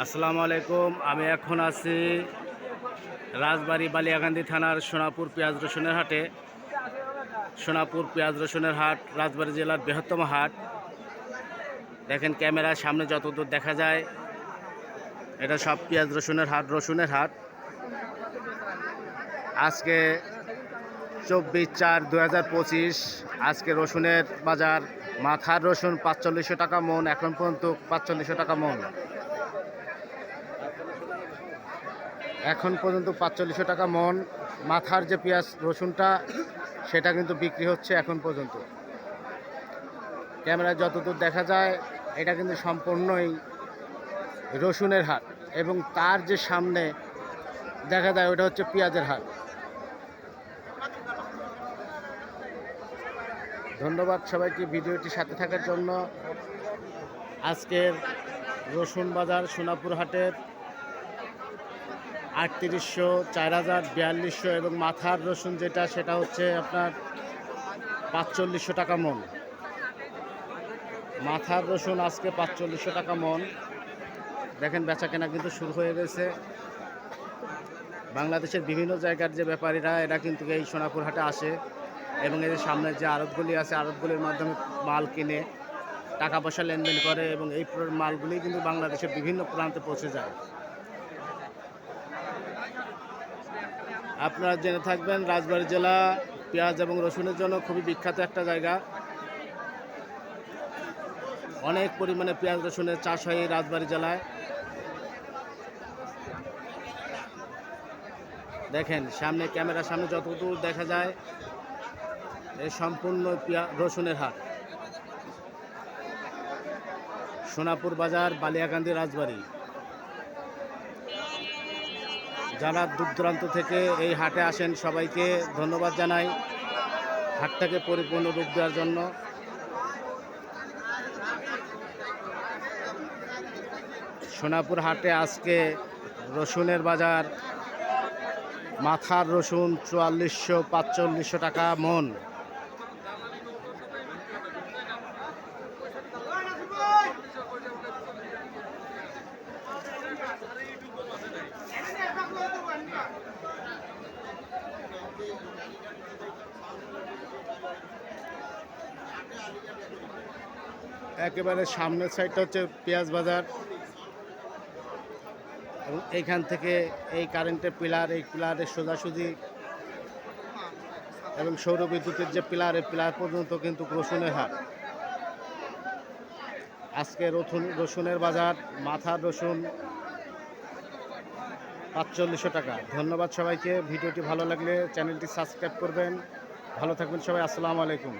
আসসালামু আলাইকুম। আমি এখন আছি রাজবাড়ি বালিয়াকান্দি থানার সোনাপুর পেঁয়াজ রসুনের হাটে। সোনাপুর পেঁয়াজ রসুনের হাট রাজবাড়ি জেলার বৃহত্তম হাট। দেখেন ক্যামেরার সামনে যতদূর দেখা যায়, এটা সব পেঁয়াজ রসুনের হাট রসুনের হাট। আজকে চব্বিশ চার দু আজকে রসুনের বাজার। মাথার রসুন পাঁচচল্লিশশো টাকা মন, এখন পর্যন্ত পাঁচচল্লিশশো টাকা মন। এখন পর্যন্ত পাঁচচল্লিশশো টাকা মন, মাথার যে পেঁয়াজ, রসুনটা, সেটা কিন্তু বিক্রি হচ্ছে এখন পর্যন্ত। ক্যামেরায় যতদূর দেখা যায়, এটা কিন্তু সম্পূর্ণই রসুনের হাট এবং তার যে সামনে দেখা যায়, ওটা হচ্ছে পেঁয়াজের হাট। ধন্যবাদ সবাইকে ভিডিওটি সাথে থাকার জন্য। আজকের রসুন বাজার সোনাপুর হাটের আটত্রিশশো চার হাজার বিয়াল্লিশশো এবং মাথার রসুন যেটা, সেটা হচ্ছে আপনার পাঁচচল্লিশশো টাকা মন। মাথার রসুন আজকে পাঁচচল্লিশশো টাকা মন। দেখেন বেচা কেনা কিন্তু শুরু হয়ে গেছে। বাংলাদেশের বিভিন্ন জায়গার যে ব্যাপারীরা, এরা কিন্তু এই সোনাপুর হাটে আসে এবং এদের সামনে যে আড়তগুলি আছে, আড়তগুলির মাধ্যমে মাল কিনে টাকা পয়সা লেনদেন করে এবং এই মালগুলি কিন্তু বাংলাদেশের বিভিন্ন প্রান্তে পৌঁছে যায়। আপনারা জেনে থাকবেন, রাজবাড়ী জেলা পেঁয়াজ এবং রসুনের জন্য খুবই বিখ্যাত একটা জায়গা। অনেক পরিমাণে পেঁয়াজ, রসুনের চাষ হয় এই রাজবাড়ী জেলায়। দেখেন, সামনে ক্যামেরার সামনে যতদূর দেখা যায়, এই সম্পূর্ণ রসুনের হাট। সোনাপুর বাজার, বালিয়াকান্দি রাজবাড়ী। যারা দূর দূরান্ত থেকে এই হাটে আসেন, সবাইকে ধন্যবাদ জানাই। হাটটাকে পরিপূর্ণ রূপ দেওয়ার জন্য। সোনাপুর হাটে আজকে রসুনের বাজার। মাথার রসুন চুয়াল্লিশশো পাঁচচল্লিশশো টাকা মন। একেবারে সামনের সাইডটা হচ্ছে পেঁয়াজ বাজার। এবং এইখান থেকে এই কারেন্টের পিলার এই পিলারের সোজাসুজি এবং সৌর বিদ্যুতের যে পিলার এই পিলার পর্যন্ত কিন্তু রসুনের হাট। আজকে রসুন রসুনের বাজার, মাথার রসুন পাঁচচল্লিশশো টাকা। ধন্যবাদ সবাইকে। ভিডিওটি ভালো লাগলে চ্যানেলটি সাবস্ক্রাইব করবেন। ভালো থাকবেন সবাই। আসসালামু আলাইকুম।